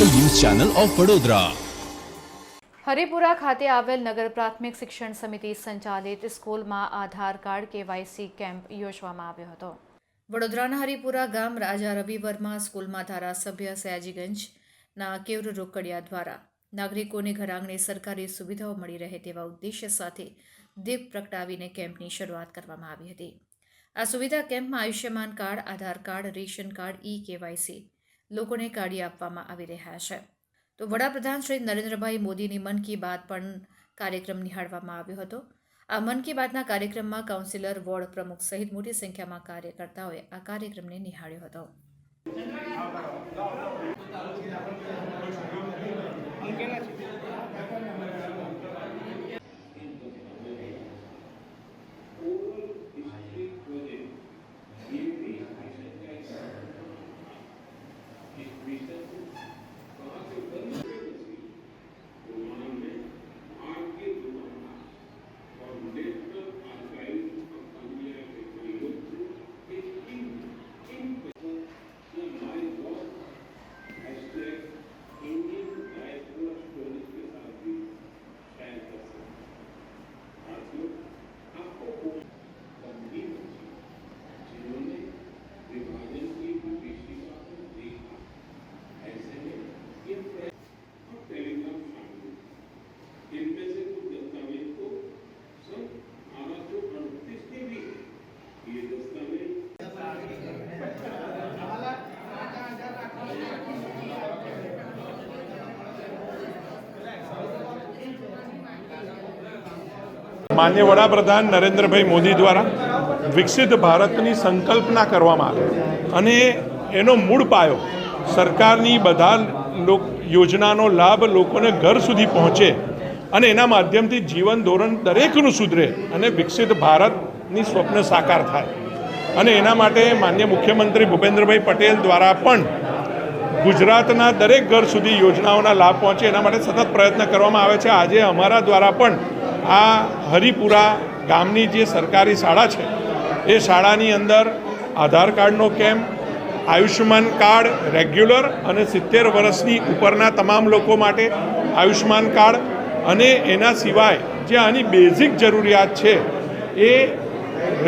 Channel of Vadodara. Haripura ખાતે આવેલ નગર પ્રાથમિક શિક્ષણ સમિતિ સંચાલિત સ્કૂલમાં આધાર કાર્ડ કેવાયસી કેમ્પ યોજવામાં આવ્યો હતો. વડોદરાના હરિપુરા ગામ રાજા રવિ વર્મા સ્કૂલમાં ધારાસભ્ય સયાજીગંજના કેવર રોકડિયા દ્વારા નાગરિકોને ઘરાંગણે સરકારી સુવિધાઓ મળી રહે તેવા ઉદ્દેશ્ય સાથે દીપ પ્રગટાવીને કેમ્પની શરૂઆત કરવામાં આવી હતી. આ સુવિધા કેમ્પમાં Ayushman card Aadhaar card ration card e KYC લોકોને કાઢી આપવામાં આવી રહ્યા છે. તો વડાપ્રધાન શ્રી નરેન્દ્રભાઈ મોદીની મન કી બાત પણ કાર્યક્રમ નિહાળવામાં આવ્યો હતો. આ મન કી બાતના કાર્યક્રમમાં કાઉન્સિલર, વોર્ડ પ્રમુખ સહિત મોટી સંખ્યામાં કાર્યકર્તાઓએ આ કાર્યક્રમને નિહાળ્યો હતો. increased it. માન્ય વડાપ્રધાન નરેન્દ્રભાઈ મોદી દ્વારા વિકસિત ભારતની સંકલ્પના કરવામાં આવે અને એનો મૂળ પાયો સરકારની બધા યોજનાનો લાભ લોકોને ઘર સુધી પહોંચે અને એના માધ્યમથી જીવન ધોરણ દરેકનું સુધરે અને વિકસિત ભારતની સ્વપ્ન સાકાર થાય. અને એના માટે માન્ય મુખ્યમંત્રી ભૂપેન્દ્રભાઈ પટેલ દ્વારા પણ ગુજરાતના દરેક ઘર સુધી યોજનાઓના લાભ પહોંચે એના માટે સતત પ્રયત્ન કરવામાં આવે છે. આજે અમારા દ્વારા પણ આ હરિપુરા ગામની જે સરકારી શાળા છે, એ શાળાની અંદર આધાર કાર્ડનો કેમ્પ આયુષ્યમાન કાર્ડ રેગ્યુલર અને સિત્તેર વર્ષની ઉપરના તમામ લોકો માટે આયુષ્યમાન કાર્ડ અને એના સિવાય જે આની બેઝિક જરૂરિયાત છે, એ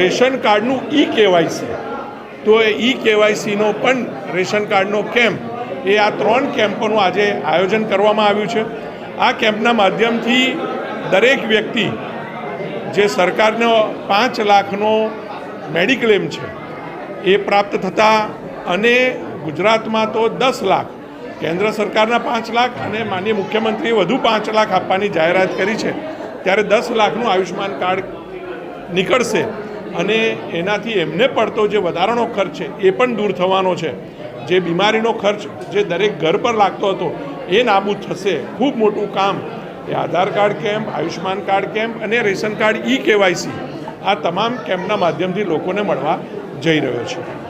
રેશન કાર્ડનું ઈ કેવાયસી તો એ ઈ કેવાયસીનો પણ રેશન કાર્ડનો કેમ્પ એ આ ત્રણ કેમ્પોનું આજે આયોજન કરવામાં આવ્યું છે. આ કેમ્પના માધ્યમથી દરેક વ્યક્તિ જે સરકારનો પાંચ લાખનો મેડિક્લેમ છે, એ પ્રાપ્ત થતાં અને ગુજરાતમાં તો દસ લાખ, કેન્દ્ર સરકારના પાંચ લાખ અને માનનીય મુખ્યમંત્રીએ વધુ પાંચ લાખ આપવાની જાહેરાત કરી છે, ત્યારે દસ લાખનું આયુષ્યમાન કાર્ડ નીકળશે અને એનાથી એમને પડતો જે વધારાનો ખર્ચ છે, એ પણ દૂર થવાનો છે. જે બીમારીનો ખર્ચ જે દરેક ઘર પર લાગતો હતો, એ નાબૂદ થશે. ખૂબ મોટું કામ એ Aadhaar card camp Ayushman card camp અને રેશન કાર્ડ ઈ કેવાયસી આ તમામ કેમ્પના માધ્યમથી લોકોને મળવા જઈ રહ્યો છે.